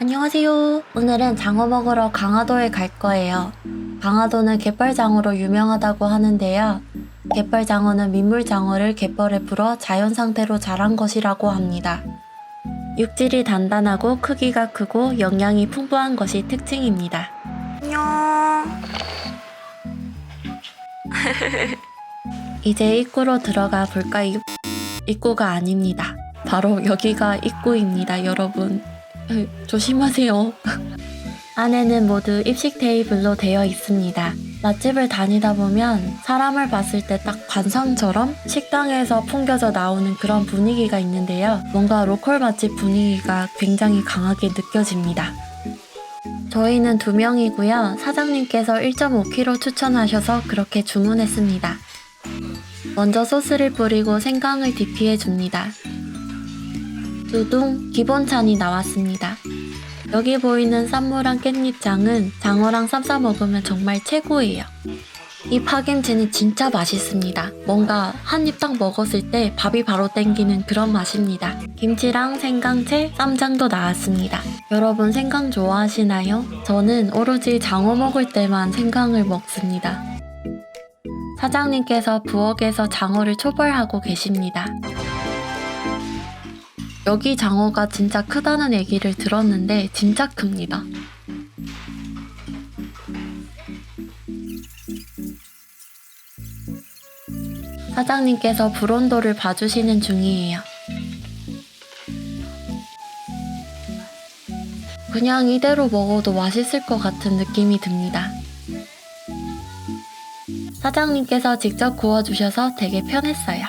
안녕하세요. 오늘은 장어 먹으러 강화도에 갈 거예요. 강화도는 갯벌장어로 유명하다고 하는데요. 갯벌장어는 민물장어를 갯벌에 불어 자연 상태로 자란 것이라고 합니다. 육질이 단단하고 크기가 크고 영양이 풍부한 것이 특징입니다. 안녕. 이제 입구로 들어가 볼까요? 입구가 아닙니다. 바로 여기가 입구입니다, 여러분. 으, 조심하세요. 안에는 모두 입식 테이블로 되어 있습니다. 맛집을 다니다 보면 사람을 봤을 때 딱 관상처럼 식당에서 풍겨져 나오는 그런 분위기가 있는데요. 뭔가 로컬 맛집 분위기가 굉장히 강하게 느껴집니다. 저희는 두 명이고요. 사장님께서 1.5kg 추천하셔서 그렇게 주문했습니다. 먼저 소스를 뿌리고 생강을 디피해 줍니다. 두둥 기본찬이 나왔습니다. 여기 보이는 쌈무랑 깻잎장은 장어랑 쌈싸 먹으면 정말 최고예요. 이 파김치는 진짜 맛있습니다. 뭔가 한 입 딱 먹었을 때 밥이 바로 땡기는 그런 맛입니다. 김치랑 생강채, 쌈장도 나왔습니다. 여러분 생강 좋아하시나요? 저는 오로지 장어 먹을 때만 생강을 먹습니다. 사장님께서 부엌에서 장어를 초벌하고 계십니다. 여기 장어가 진짜 크다는 얘기를 들었는데 진짜 큽니다. 사장님께서 불온도를 봐주시는 중이에요. 그냥 이대로 먹어도 맛있을 것 같은 느낌이 듭니다. 사장님께서 직접 구워주셔서 되게 편했어요.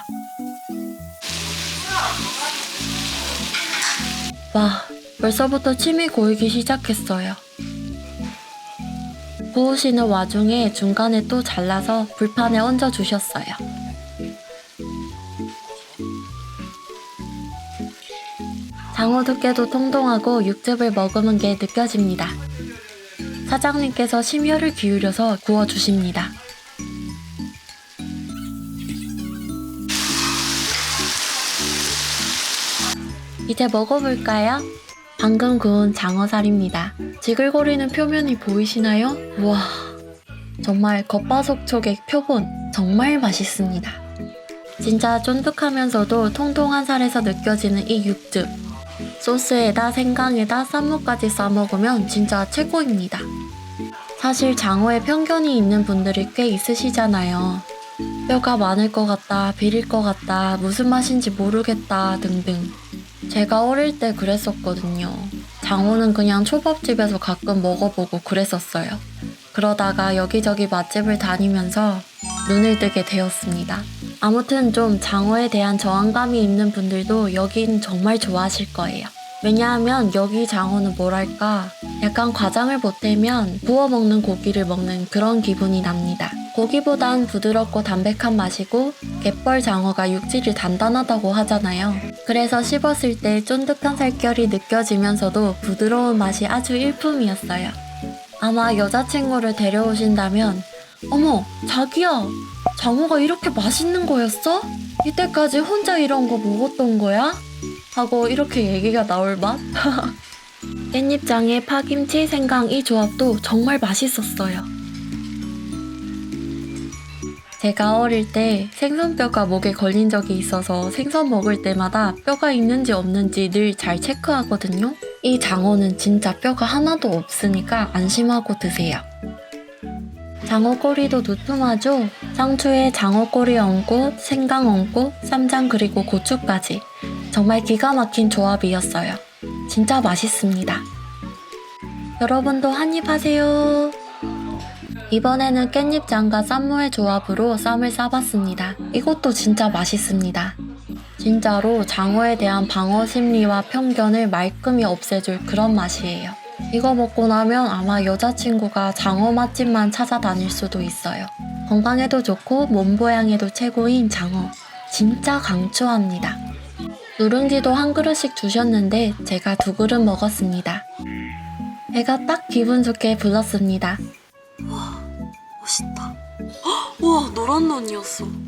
와, 벌써부터 침이 고이기 시작했어요. 구우시는 와중에 중간에 또 잘라서 불판에 얹어 주셨어요. 장어 두께도 통통하고 육즙을 머금은 게 느껴집니다. 사장님께서 심혈을 기울여서 구워 주십니다. 이제 먹어볼까요? 방금 구운 장어살입니다. 지글거리는 표면이 보이시나요? 우와, 정말 겉바속촉의 표본 정말 맛있습니다. 진짜 쫀득하면서도 통통한 살에서 느껴지는 이 육즙. 소스에다 생강에다 쌈무까지 싸먹으면 진짜 최고입니다. 사실 장어에 편견이 있는 분들이 꽤 있으시잖아요. 뼈가 많을 것 같다, 비릴 것 같다, 무슨 맛인지 모르겠다 등등. 제가 어릴 때 그랬었거든요. 장어는 그냥 초밥집에서 가끔 먹어보고 그랬었어요. 그러다가 여기저기 맛집을 다니면서 눈을 뜨게 되었습니다. 아무튼 좀 장어에 대한 저항감이 있는 분들도 여긴 정말 좋아하실 거예요. 왜냐하면 여기 장어는 뭐랄까 약간 과장을 보태면 구워 먹는 고기를 먹는 그런 기분이 납니다. 고기보단 부드럽고 담백한 맛이고 갯벌 장어가 육질이 단단하다고 하잖아요. 그래서 씹었을 때 쫀득한 살결이 느껴지면서도 부드러운 맛이 아주 일품이었어요. 아마 여자친구를 데려오신다면 어머 자기야 장어가 이렇게 맛있는 거였어? 이때까지 혼자 이런 거 먹었던 거야? 하고 이렇게 얘기가 나올 맛? 깻잎장에 파김치, 생강 이 조합도 정말 맛있었어요. 제가 어릴 때 생선뼈가 목에 걸린 적이 있어서 생선 먹을 때마다 뼈가 있는지 없는지 늘 잘 체크하거든요. 이 장어는 진짜 뼈가 하나도 없으니까 안심하고 드세요. 장어꼬리도 두툼하죠? 상추에 장어꼬리 얹고 생강 얹고 쌈장 그리고 고추까지 정말 기가 막힌 조합이었어요. 진짜 맛있습니다. 여러분도 한입 하세요. 이번에는 깻잎장과 쌈무의 조합으로 쌈을 싸봤습니다. 이것도 진짜 맛있습니다. 진짜로 장어에 대한 방어 심리와 편견을 말끔히 없애줄 그런 맛이에요. 이거 먹고 나면 아마 여자친구가 장어 맛집만 찾아다닐 수도 있어요. 건강에도 좋고 몸 보양에도 최고인 장어. 진짜 강추합니다. 누룽지도 한 그릇씩 주셨는데 제가 두 그릇 먹었습니다. 배가 딱 기분 좋게 불렀습니다. 멋있다. 와 노란 눈이었어.